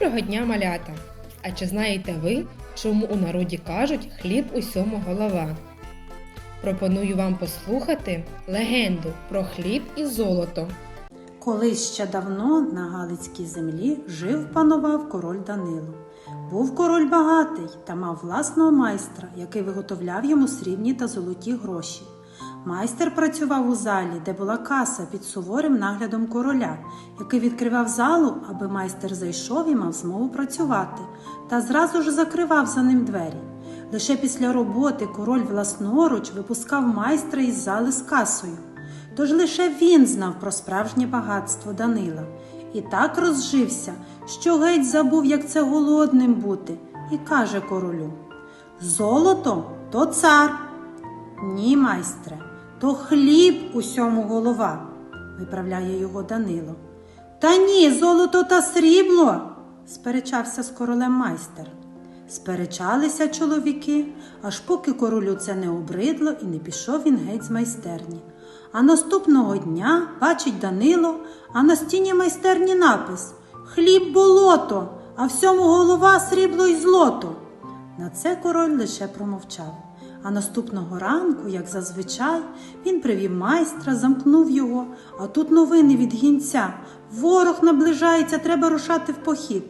Доброго дня, малята! А чи знаєте ви, чому у народі кажуть хліб усьому голова? Пропоную вам послухати легенду про хліб і золото. Колись ще давно на Галицькій землі жив панував король Данило. Був король багатий та мав власного майстра, який виготовляв йому срібні та золоті гроші. Майстер працював у залі, де була каса під суворим наглядом короля, який відкривав залу, аби майстер зайшов і мав змогу працювати, та зразу ж закривав за ним двері. Лише після роботи король власноруч випускав майстра із зали з касою. Тож лише він знав про справжнє багатство Данила і так розжився, що геть забув, як це голодним бути, і каже королю: Золото то цар. Ні, майстре, то хліб усьому голова, виправляє його Данило. Та ні, золото та срібло, сперечався з королем майстер. Сперечалися чоловіки, аж поки королю це не обридло і не пішов він геть з майстерні. А наступного дня бачить Данило, а на стіні майстерні напис Хліб болото, а всьому голова срібло й злото. На це король лише промовчав. А наступного ранку, як зазвичай, він привів майстра, замкнув його, а тут новини від гінця. Ворог наближається, треба рушати в похід.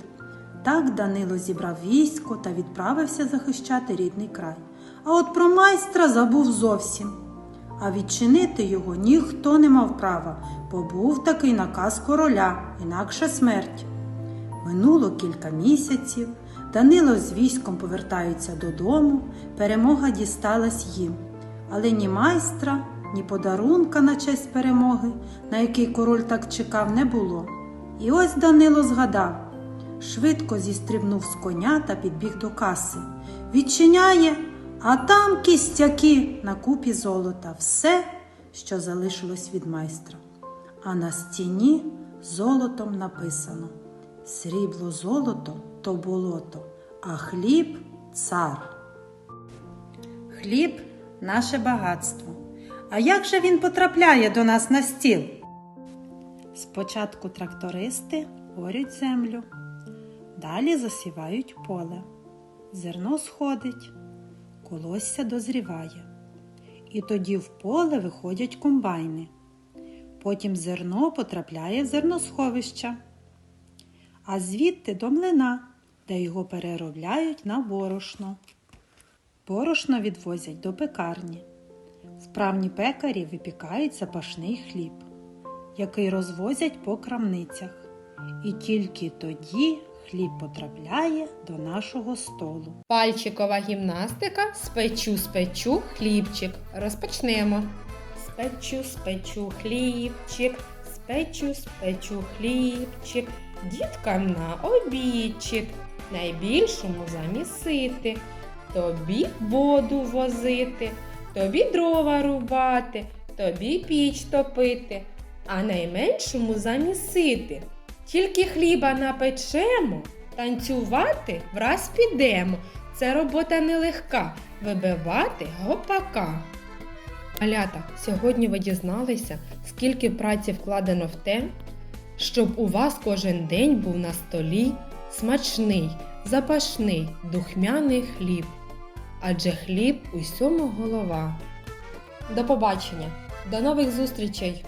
Так Данило зібрав військо та відправився захищати рідний край. А от про майстра забув зовсім. А відчинити його ніхто не мав права, бо був такий наказ короля, інакше смерть. Минуло кілька місяців, Данило з військом повертаються додому, перемога дісталась їм. Але ні майстра, ні подарунка на честь перемоги, на який король так чекав, не було. І ось Данило згадав. Швидко зістрибнув з коня та підбіг до каси. Відчиняє, а там кістяки на купі золота, все, що залишилось від майстра. А на стіні золотом написано Срібло золото то болото, а хліб цар. Хліб наше багатство. А як же він потрапляє до нас на стіл? Спочатку трактористи орють землю, далі засівають поле. Зерно сходить, колосся дозріває. І тоді в поле виходять комбайни. Потім зерно потрапляє в зерносховища, а звідти до млина, де його переробляють на борошно. Борошно відвозять до пекарні. Справні пекарі випікають запашний хліб, який розвозять по крамницях. І тільки тоді хліб потрапляє до нашого столу. Пальчикова гімнастика спечу, спечу хлібчик. Розпочнемо. Спечу, спечу хлібчик, спечу, спечу хлібчик. Діткам на обідчик, найбільшому замісити, тобі воду возити, тобі дрова рубати, тобі піч топити, а найменшому замісити. Тільки хліба напечемо, танцювати враз підемо. Це робота нелегка вибивати гопака. Малята, сьогодні ви дізналися, скільки праці вкладено в те, щоб у вас кожен день був на столі смачний, запашний, духмяний хліб. Адже хліб усьому голова. До побачення, до нових зустрічей!